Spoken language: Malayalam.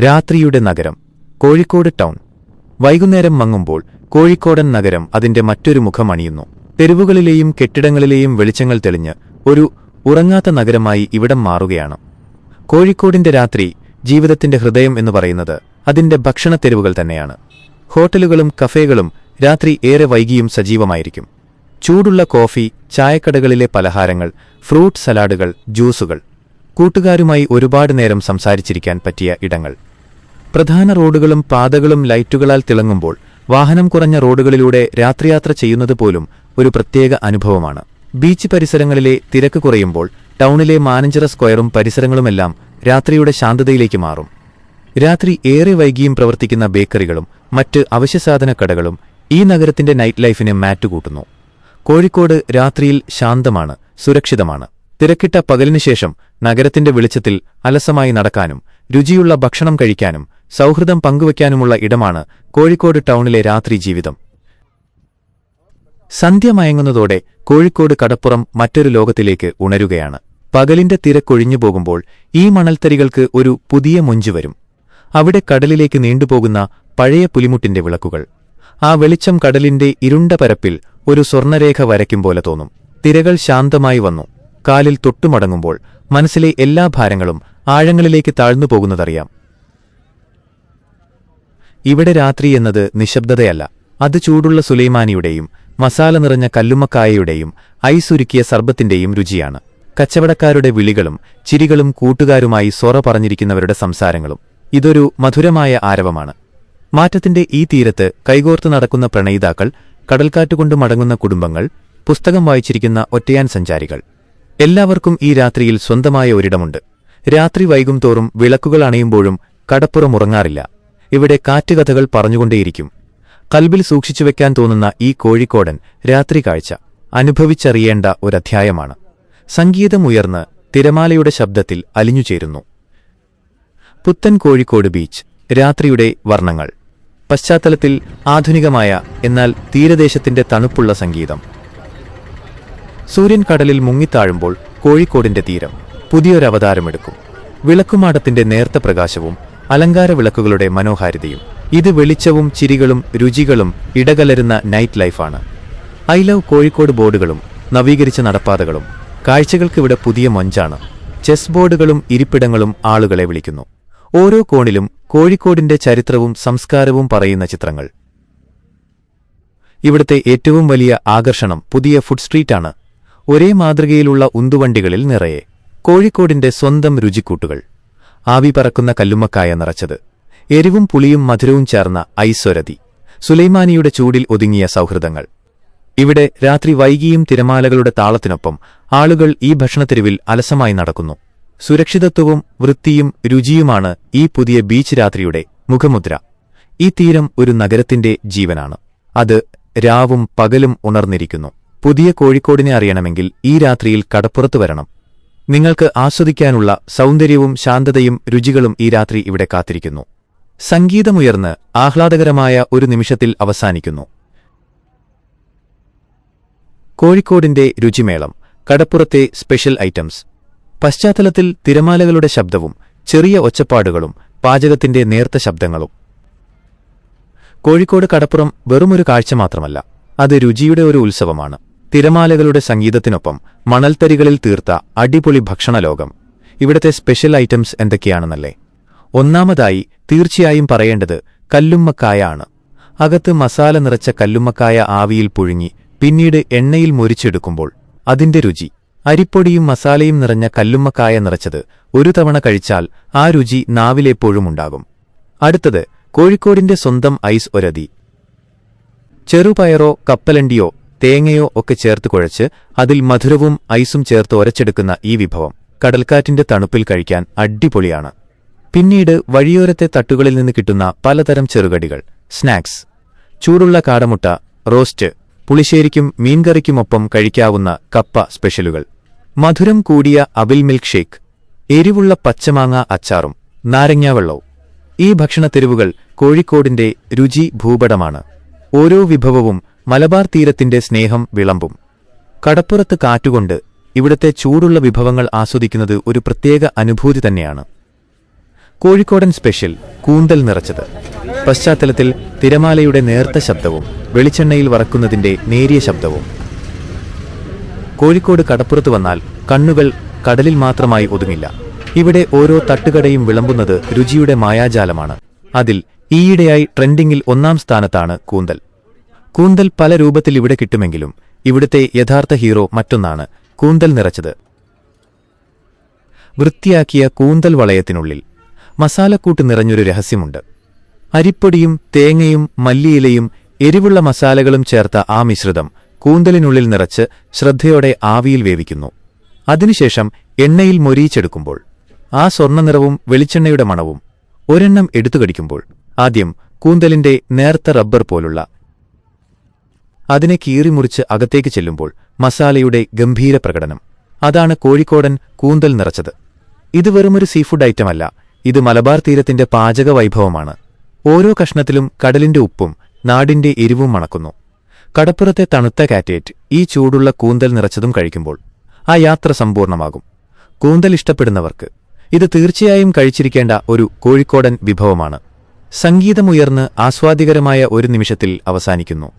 രാത്രിയുടെ നഗരം കോഴിക്കോട് ടൗൺ. വൈകുന്നേരം മങ്ങുമ്പോൾ കോഴിക്കോടൻ നഗരം അതിന്റെ മറ്റൊരു മുഖം അണിയുന്നു. തെരുവുകളിലെയും കെട്ടിടങ്ങളിലെയും വെളിച്ചങ്ങൾ തെളിഞ്ഞ് ഒരു ഉറങ്ങാത്ത നഗരമായി ഇവിടം മാറുകയാണ്. കോഴിക്കോടിന്റെ രാത്രി ജീവിതത്തിന്റെ ഹൃദയം എന്ന് പറയുന്നത് അതിന്റെ ഭക്ഷണത്തെരുവുകൾ തന്നെയാണ്. ഹോട്ടലുകളും കഫേകളും രാത്രി ഏറെ വൈകിയും സജീവമായിരിക്കും. ചൂടുള്ള കോഫി ചായക്കടകളിലെ പലഹാരങ്ങൾ ഫ്രൂട്ട് സലാഡുകൾ ജ്യൂസുകൾ. കൂട്ടുകാരുമായി ഒരുപാട് നേരം സംസാരിച്ചിരിക്കാൻ പറ്റിയ ഇടങ്ങൾ. പ്രധാന റോഡുകളും പാതകളും ലൈറ്റുകളാൽ തിളങ്ങുമ്പോൾ വാഹനം കുറഞ്ഞ റോഡുകളിലൂടെ രാത്രിയാത്ര ചെയ്യുന്നത് പോലും ഒരു പ്രത്യേക അനുഭവമാണ്. ബീച്ച് പരിസരങ്ങളിലെ തിരക്ക് കുറയുമ്പോൾ ടൗണിലെ മാനഞ്ചിറ സ്ക്വയറും പരിസരങ്ങളുമെല്ലാം രാത്രിയുടെ ശാന്തതയിലേക്ക് മാറും. രാത്രി ഏറെ വൈകിയും പ്രവർത്തിക്കുന്ന ബേക്കറികളും മറ്റ് അവശ്യസാധന കടകളും ഈ നഗരത്തിന്റെ നൈറ്റ് ലൈഫിന് മാറ്റുകൂട്ടുന്നു കോഴിക്കോട് രാത്രിയിൽ ശാന്തമാണ് സുരക്ഷിതമാണ്. തിരക്കിട്ട പകലിനു ശേഷം നഗരത്തിന്റെ വെളിച്ചത്തിൽ അലസമായി നടക്കാനും രുചിയുള്ള ഭക്ഷണം കഴിക്കാനും സൗഹൃദം പങ്കുവയ്ക്കാനുമുള്ള ഇടമാണ് കോഴിക്കോട് ടൗണിലെ രാത്രി ജീവിതം. സന്ധ്യ മയങ്ങുന്നതോടെ കോഴിക്കോട് കടപ്പുറം മറ്റൊരു ലോകത്തിലേക്ക് ഉണരുകയാണ്. പകലിന്റെ തിരക്കൊഴിഞ്ഞു പോകുമ്പോൾ ഈ മണൽത്തരികൾക്ക് ഒരു പുതിയ മൊഞ്ചു വരും. അവിടെ കടലിലേക്ക് നീണ്ടുപോകുന്ന പഴയ പുലിമുട്ടിന്റെ വിളക്കുകൾ. ആ വെളിച്ചം കടലിന്റെ ഇരുണ്ട പരപ്പിൽ ഒരു സ്വർണരേഖ വരയ്ക്കും പോലെ തോന്നും. തിരകൾ ശാന്തമായി വന്നു. കാലിൽ തൊട്ടുമടങ്ങുമ്പോൾ മനസ്സിലെ എല്ലാ ഭാരങ്ങളും ആഴങ്ങളിലേക്ക് താഴ്ന്നു പോകുന്നതറിയാം. ഇവിടെ രാത്രി എന്നത് നിശബ്ദതയല്ല. അത് ചൂടുള്ള സുലൈമാനിയുടെയും മസാല നിറഞ്ഞ കല്ലുമ്മക്കായയുടെയും ഐസുരുക്കിയ സർബത്തിന്റെയും രുചിയാണ്. കച്ചവടക്കാരുടെ വിളികളും ചിരികളും കൂട്ടുകാരുമായി സൊറ പറഞ്ഞിരിക്കുന്നവരുടെ സംസാരങ്ങളും ഇതൊരു മധുരമായ ആരവമാണ്. മാറ്റത്തിന്റെ ഈ തീരത്ത് കൈകോർത്ത് നടക്കുന്ന പ്രണയിതാക്കൾ കടൽക്കാറ്റുകൊണ്ട് മടങ്ങുന്ന കുടുംബങ്ങൾ പുസ്തകം വായിച്ചിരിക്കുന്ന ഒറ്റയാൻ സഞ്ചാരികൾ. എല്ലാവർക്കും ഈ രാത്രിയിൽ സ്വന്തമായ ഒരിടമുണ്ട്. രാത്രി വൈകും തോറും വിളക്കുകൾ അണയുമ്പോഴും കടപ്പുറം ഉറങ്ങാറില്ല. ഇവിടെ കാറ്റുകഥകൾ പറഞ്ഞുകൊണ്ടേയിരിക്കും. കൽബിൽ സൂക്ഷിച്ചുവെക്കാൻ തോന്നുന്ന ഈ കോഴിക്കോടൻ രാത്രി കാഴ്ച അനുഭവിച്ചറിയേണ്ട ഒരധ്യായമാണ്. സംഗീതമുയർന്ന് തിരമാലയുടെ ശബ്ദത്തിൽ അലിഞ്ഞുചേരുന്നു പുത്തൻ കോഴിക്കോട് ബീച്ച് രാത്രിയുടെ വർണങ്ങൾ. പശ്ചാത്തലത്തിൽ ആധുനികമായ എന്നാൽ തീരദേശത്തിന്റെ തണുപ്പുള്ള സംഗീതം. സൂര്യൻ കടലിൽ മുങ്ങിത്താഴുമ്പോൾ കോഴിക്കോടിന്റെ തീരം പുതിയൊരവതാരമെടുക്കും. വിളക്കുമാടത്തിന്റെ നേർത്ത പ്രകാശവും അലങ്കാര വിളക്കുകളുടെ മനോഹാരിതയും. ഇത് വെളിച്ചവും ചിരികളും രുചികളും ഇടകലരുന്ന നൈറ്റ് ലൈഫാണ് ഐ ലവ് കോഴിക്കോട് ബോർഡുകളും നവീകരിച്ച നടപ്പാതകളും കാഴ്ചകൾക്കിവിടെ പുതിയ മൊഞ്ചാണ്. ചെസ് ബോർഡുകളും ഇരിപ്പിടങ്ങളും ആളുകളെ വിളിക്കുന്നു. ഓരോ കോണിലും കോഴിക്കോടിന്റെ ചരിത്രവും സംസ്കാരവും പറയുന്ന ചിത്രങ്ങൾ. ഇവിടുത്തെ ഏറ്റവും വലിയ ആകർഷണം പുതിയ ഫുഡ് സ്ട്രീറ്റാണ് ഒരേ മാതൃകയിലുള്ള ഉന്തുവണ്ടികളിൽ നിറയെ. കോഴിക്കോടിന്റെ സ്വന്തം രുചിക്കൂട്ടുകൾ. ആവി പറക്കുന്ന കല്ലുമ്മക്കായ നിറച്ചത്. എരിവും പുളിയും മധുരവും ചേർന്ന ഐസ്വരതി. സുലൈമാനിയുടെ ചൂടിൽ ഒതുങ്ങിയ സൗഹൃദങ്ങൾ. ഇവിടെ രാത്രി വൈകിയും തിരമാലകളുടെ താളത്തിനൊപ്പം ആളുകൾ ഈ ഭക്ഷണത്തെരുവിൽ അലസമായി നടക്കുന്നു. സുരക്ഷിതത്വവും വൃത്തിയും രുചിയുമാണ് ഈ പുതിയ ബീച്ച് രാത്രിയുടെ മുഖമുദ്ര. ഈ തീരം ഒരു നഗരത്തിന്റെ ജീവനാണ്. അത് രാവും പകലും ഉണർന്നിരിക്കുന്നു. പുതിയ കോഴിക്കോടിനെ അറിയണമെങ്കിൽ ഈ രാത്രിയിൽ കടപ്പുറത്ത് വരണം. നിങ്ങൾക്ക് ആസ്വദിക്കാനുള്ള സൗന്ദര്യവും ശാന്തതയും രുചികളും ഈ രാത്രി ഇവിടെ കാത്തിരിക്കുന്നു. സംഗീതമുയർന്ന് ആഹ്ലാദകരമായ ഒരു നിമിഷത്തിൽ അവസാനിക്കുന്നു. കോഴിക്കോടിന്റെ രുചിമേളം കടപ്പുറത്തെ സ്പെഷ്യൽ ഐറ്റംസ്. പശ്ചാത്തലത്തിൽ തിരമാലകളുടെ ശബ്ദവും ചെറിയ ഒച്ചപ്പാടുകളും പാചകത്തിന്റെ നേർത്ത ശബ്ദങ്ങളും. കോഴിക്കോട് കടപ്പുറം വെറുമൊരു കാഴ്ച മാത്രമല്ല അത് രുചിയുടെ ഒരു ഉത്സവമാണ്. തിരമാലകളുടെ സംഗീതത്തിനൊപ്പം മണൽത്തരികളിൽ തീർത്ത അടിപൊളി ഭക്ഷണലോകം. ഇവിടത്തെ സ്പെഷ്യൽ ഐറ്റംസ് എന്തൊക്കെയാണെന്നല്ലേ? ഒന്നാമതായി തീർച്ചയായും പറയേണ്ടത് കല്ലുമ്മക്കായ ആണ് അകത്ത് മസാല നിറച്ച കല്ലുമ്മക്കായ ആവിയിൽ പുഴുങ്ങി പിന്നീട് എണ്ണയിൽ മുരിച്ചെടുക്കുമ്പോൾ അതിന്റെ രുചി. അരിപ്പൊടിയും മസാലയും നിറഞ്ഞ കല്ലുമ്മക്കായ നിറച്ചത് ഒരു തവണ കഴിച്ചാൽ ആ രുചി നാവിലെപ്പോഴും ഉണ്ടാകും. അടുത്തത് കോഴിക്കോടിന്റെ സ്വന്തം ഐസ് ഒരതി. ചെറുപയറോ കപ്പലണ്ടിയോ തേങ്ങയോ ഒക്കെ ചേർത്ത് കുഴച്ച് അതിൽ മധുരവും ഐസും ചേർത്ത് ഒരച്ചെടുക്കുന്ന ഈ വിഭവം കടൽക്കാറ്റിന്റെ തണുപ്പിൽ കഴിക്കാൻ അടിപൊളിയാണ്. പിന്നീട് വഴിയോരത്തെ തട്ടുകളിൽ നിന്ന് കിട്ടുന്ന പലതരം ചെറുകടികൾ സ്നാക്സ്. ചൂടുള്ള കാടമുട്ട റോസ്റ്റ് പുളിശ്ശേരിക്കും മീൻകറിക്കുമൊപ്പം കഴിക്കാവുന്ന കപ്പ സ്പെഷ്യലുകൾ. മധുരം കൂടിയ അവിൽ മിൽക്ക് ഷേക്ക് എരിവുള്ള പച്ചമാങ്ങ അച്ചാറും നാരങ്ങാവെള്ളവും ഈ ഭക്ഷണത്തെരുവുകൾ കോഴിക്കോടിന്റെ രുചി ഭൂപടമാണ്. ഓരോ വിഭവവും മലബാർ തീരത്തിന്റെ സ്നേഹം വിളമ്പും. കടപ്പുറത്ത് കാറ്റുകൊണ്ട് ഇവിടത്തെ ചൂടുള്ള വിഭവങ്ങൾ ആസ്വദിക്കുന്നത് ഒരു പ്രത്യേക അനുഭൂതി തന്നെയാണ്. കോഴിക്കോടൻ സ്പെഷ്യൽ കൂന്തൽ നിറച്ചത്. പശ്ചാത്തലത്തിൽ തിരമാലയുടെ നേർത്ത ശബ്ദവും വെളിച്ചെണ്ണയിൽ വറക്കുന്നതിന്റെ നേരിയ ശബ്ദവും. കോഴിക്കോട് കടപ്പുറത്ത് വന്നാൽ കണ്ണുകൾ കടലിൽ മാത്രമായി ഒതുങ്ങില്ല. ഇവിടെ ഓരോ തട്ടുകടയും വിളമ്പുന്നത് രുചിയുടെ മായാജാലമാണ്. അതിൽ ഈയിടെയായി ട്രെൻഡിങ്ങിൽ ഒന്നാം സ്ഥാനത്താണ് കൂന്തൽ. കൂന്തൽ പല രൂപത്തിൽ ഇവിടെ കിട്ടുമെങ്കിലും ഇവിടുത്തെ യഥാർത്ഥ ഹീറോ മറ്റൊന്നാണ് കൂന്തൽ നിറച്ചത്. വൃത്തിയാക്കിയ കൂന്തൽ വളയത്തിനുള്ളിൽ മസാലക്കൂട്ട് നിറഞ്ഞൊരു രഹസ്യമുണ്ട്. അരിപ്പൊടിയും തേങ്ങയും മല്ലിയിലയും എരിവുള്ള മസാലകളും ചേർത്ത ആ മിശ്രിതം കൂന്തലിനുള്ളിൽ നിറച്ച് ശ്രദ്ധയോടെ ആവിയിൽ വേവിക്കുന്നു. അതിനുശേഷം എണ്ണയിൽ മൊരിയിച്ചെടുക്കുമ്പോൾ ആ സ്വർണനിറവും വെളിച്ചെണ്ണയുടെ മണവും ഒരെണ്ണം എടുത്തുകടിക്കുമ്പോൾ ആദ്യം കൂന്തലിന്റെ നേർത്ത റബ്ബർ പോലുള്ള അതിനെ കീറിമുറിച്ച് അകത്തേക്ക് ചെല്ലുമ്പോൾ മസാലയുടെ ഗംഭീര പ്രകടനം. അതാണ് കോഴിക്കോടൻ കൂന്തൽ നിറച്ചത്. ഇത് വെറുമൊരു സീഫുഡ് ഐറ്റമല്ല ഇത് മലബാർ തീരത്തിന്റെ പാചക വൈഭവമാണ്. ഓരോ കഷ്ണത്തിലും കടലിന്റെ ഉപ്പും നാടിന്റെ എരിവും മണക്കുന്നു. കടപ്പുറത്തെ തണുത്ത കാറ്റേറ്റ് ഈ ചൂടുള്ള കൂന്തൽ നിറച്ചതും കഴിക്കുമ്പോൾ ആ യാത്ര സമ്പൂർണമാകും. കൂന്തൽ ഇഷ്ടപ്പെടുന്നവർക്ക് ഇത് തീർച്ചയായും കഴിച്ചിരിക്കേണ്ട ഒരു കോഴിക്കോടൻ വിഭവമാണ്. സംഗീതമുയർന്ന് ആസ്വാദികരമായ ഒരു നിമിഷത്തിൽ അവസാനിക്കുന്നു.